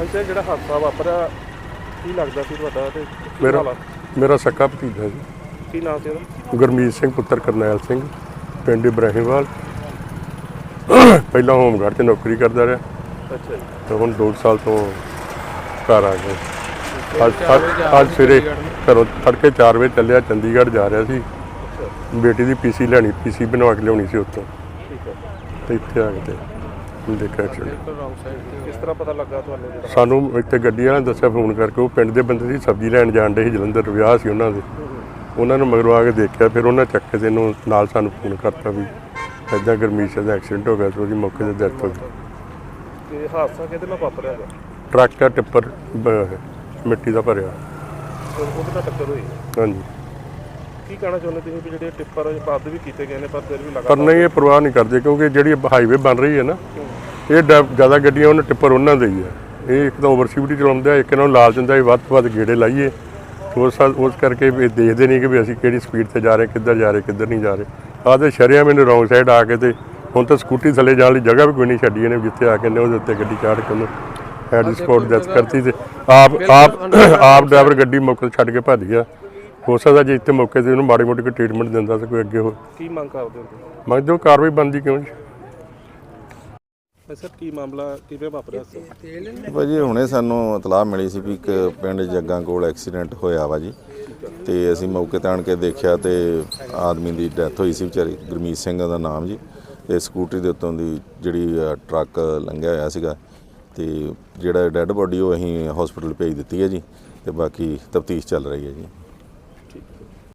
Uncle ਜਿਹੜਾ ਹਾਦਸਾ ਵਾਪਰਿਆ ਕੀ ਲੱਗਦਾ ਸੀ ਤੁਹਾਡਾ ਤੇ ਕੀ ਮੇਰਾ ਸਕਾ ਭਤੀਜਾ ਜੀ। ਕੀ ਨਾਮ ਸੀ ਉਹਦਾ? ਗੁਰਮੀਤ ਸਿੰਘ ਪੁੱਤਰ ਕਰਨੈਲ ਸਿੰਘ ਪਿੰਡ ਇਬਰਾਹੀਮਵਾਲ। ਪਹਿਲਾਂ ਹੋਮਗਾਰਡ 'ਚ ਨੌਕਰੀ ਕਰਦਾ ਰਿਹਾ। ਅੱਛਾ ਜੀ। ਤੇ ਹੁਣ 2 ਸਾਲ ਤੋਂ ਘਰ ਆ ਗਿਆ। ਅੱਜ ਅੱਜ- ਸਵੇਰੇ ਘਰੋਂ ਤੜਕੇ 4 ਵਜੇ ਚੱਲਿਆ ਚੰਡੀਗੜ੍ਹ ਜਾ ਰਿਹਾ ਸੀ। ਬੇਟੀ ਦੀ ਪੀਸੀ ਲੈਣੀ ਪੀਸੀ ਬਣਵਾ ਕੇ ਲਿਆਉਣੀ ਸੀ ਉੱਥੋਂ। ਠੀਕ ਹੈ ਤੇ ਇੱਥੇ ਆ ਕੇ ਤੇ ਦੇਖਿਆ ਐਕਸੀਡੈਂਟ ਕਿਸ ਤਰ੍ਹਾਂ ਪਤਾ ਲੱਗਾ ਤੁਹਾਨੂੰ ਜਿਹੜਾ? ਸਾਨੂੰ ਇੱਥੇ ਗੱਡੀ ਵਾਲਿਆਂ ਨੇ ਦੱਸਿਆ ਫੋਨ ਕਰਕੇ ਉਹ ਪਿੰਡ ਦੇ ਬੰਦੇ ਸੀ ਸਬਜ਼ੀ ਲੈਣ ਜਾਣ ਦੇ ਸੀ ਜਲੰਧਰ ਵਿਆਹ ਸੀ ਉਹਨਾਂ ਦੇ। ਉਹਨਾਂ ਨੂੰ ਮਗਰੋਂ ਆ ਕੇ ਦੇਖਿਆ ਫਿਰ ਉਹਨਾਂ ਚੱਕ ਕੇ ਇਹਨੂੰ ਨਾਲ ਸਾਨੂੰ ਫੋਨ ਕਰਤਾ ਵੀ ਇੱਦਾਂ ਗਰਮੀਸ਼ ਦਾ ਐਕਸੀਡੈਂਟ ਹੋ ਗਿਆ ਤੇ ਉਹਦੀ ਮੌਕੇ ਤੇ ਡੈਥ ਹੋ ਗਈ। ਤੇ ਹਾਦਸਾ ਕਿਹਦੇ ਨਾਲ ਵਾਪਰਿਆ ਹੈਗਾ ਟਰੱਕ ਟਿੱਪਰ ਬ- ਮਿੱਟੀ ਦਾ ਭਰਿਆ। ਉਹ- ਉਹਦੇ ਨਾਲ ਟੱਕਰ ਹੋਈ? ਹਾਂਜੀ। ਕੀ ਕਹਿਣਾ ਚਾਹੁੰਦੇ ਤੁਸੀਂ ਵੀ ਜਿਹੜੇ ਟਿੱਪਰ ਬੰਦ ਵੀ ਕੀਤੇ ਗਏ ਨੇ ਪਰ ਫਿਰ ਵੀ ਪਰ ਲਗਾਤਾਰ ਨਹੀਂ ਇਹ ਪਰਵਾਹ ਨਹੀਂ ਕਰਦੇ ਕਿਉਂਕਿ ਜਿਹੜੀ ਹਾਈਵੇ ਬਣ ਰਹੀ ਹੈ ਨਾ ਇਹ ਜ਼ਿਆਦਾ ਗੱਡੀਆਂ ਉਹਨਾਂ ਟਿੱਪਰ ਉਹਨਾਂ ਦੇ ਹੀ ਆ। ਇਹ ਇੱਕ ਤਾਂ ਓਵਰ ਸਪੀਡ ਚਲਾਉਂਦੇ ਆ ਇੱਕ ਇਹਨਾਂ ਨੂੰ ਲਾਲਚ ਹੁੰਦਾ ਵੀ ਵੱਧ ਤੋਂ ਵੱਧ ਗੇੜੇ ਲਾਈਏ। ਉਸ ਉਸ ਕਰਕੇ ਇਹ ਦੇਖਦੇ ਨਹੀਂ ਕਿ ਵੀ ਅਸੀਂ ਕਿਹੜੀ ਸਪੀਡ ਤੇ ਜਾ ਰਹੇ ਕਿੱਧਰ ਜਾ ਰਹੇ ਕਿੱਧਰ ਨਹੀਂ ਜਾ ਰਹੇ। ਤੇ ਸ਼ਰਿਆ ਮੈਨੂੰ ਰੌਂਗ ਸਾਈਡ ਆ ਕੇ ਤੇ ਹੁਣ ਤਾਂ ਸਕੂਟੀ ਥੱਲੇ ਜਾਣ ਲਈ ਜਗ੍ਹਾ ਵੀ ਕੋਈ ਨਹੀਂ ਛੱਡੀ ਇਹਨੇ ਜਿੱਥੇ ਆ ਕੇ ਨੇ ਉਹਦੇ ਉੱਤੇ ਗੱਡੀ ਚਾੜ ਕੇ ਉਹਨੂੰ ਹੈਡ ਸਪੋਰਟ ਡੈਥ ਕਰਤੀ ਤੇ ਆਪ ਆਪ ਆਪ ਡਰਾਈਵਰ ਗੱਡੀ ਮੌਕੇ ਛੱਡ ਕੇ ਭੱਜ ਗਿਆ। ਹੋ ਸਕਦਾ ਜੇ ਇੱਥੇ ਮੌਕੇ ਤੇ ਉਹਨੂੰ ਮਾੜੀ ਮੋਟੀ ਕੋਈ ਟ੍ਰੀਟਮੈਂਟ ਦਿੰਦਾ ਤਾਂ ਕੋਈ ਅੱਗੇ ਹੋ ਕੀ ਮੰਗ ਕਰਦੇ ਹੋ ਤੁਸੀਂ? ਮੈਂ ਜੋ ਕਾਰਵਾਈ ਬਣਦੀ ਕਿਉਂ ਨਹੀਂ ਸਰ, ਕੀ ਮਾਮਲਾ, ਕਿਵੇਂ ਵਾਪਰਿਆ ਹਾਦਸਾ ਭਾਜੀ, ਹੁਣੇ ਸਾਨੂੰ ਇਤਲਾਹ ਮਿਲੀ ਸੀ ਵੀ ਇੱਕ ਪਿੰਡ ਜੱਗਾਂ ਕੋਲ ਐਕਸੀਡੈਂਟ ਹੋਇਆ ਵਾ ਜੀ। ਤੇ ਅਸੀਂ ਮੌਕੇ ਤੇ ਆਣ ਕੇ ਦੇਖਿਆ ਤੇ ਆਦਮੀ ਦੀ ਡੈਥ ਹੋਈ ਸੀ ਵਿਚਾਰੀ, ਗੁਰਮੀਤ ਸਿੰਘ ਦਾ ਨਾਮ ਜੀ। ਤੇ ਸਕੂਟਰੀ ਦੇ ਉੱਤੋਂ ਦੀ ਜਿਹੜੀ ਟਰੱਕ ਲੰਘਿਆ ਹੋਇਆ ਸੀਗਾ। ਤੇ ਜਿਹੜਾ ਡੈੱਡ ਬੋਡੀ ਉਹ ਅਸੀਂ ਹਸਪੀਟਲ ਭੇਜ ਦਿੱਤੀ ਹੈ ਜੀ। ਤੇ ਬਾਕੀ ਤਫਤੀਸ਼ ਚੱਲ ਰਹੀ ਹੈ ਜੀ।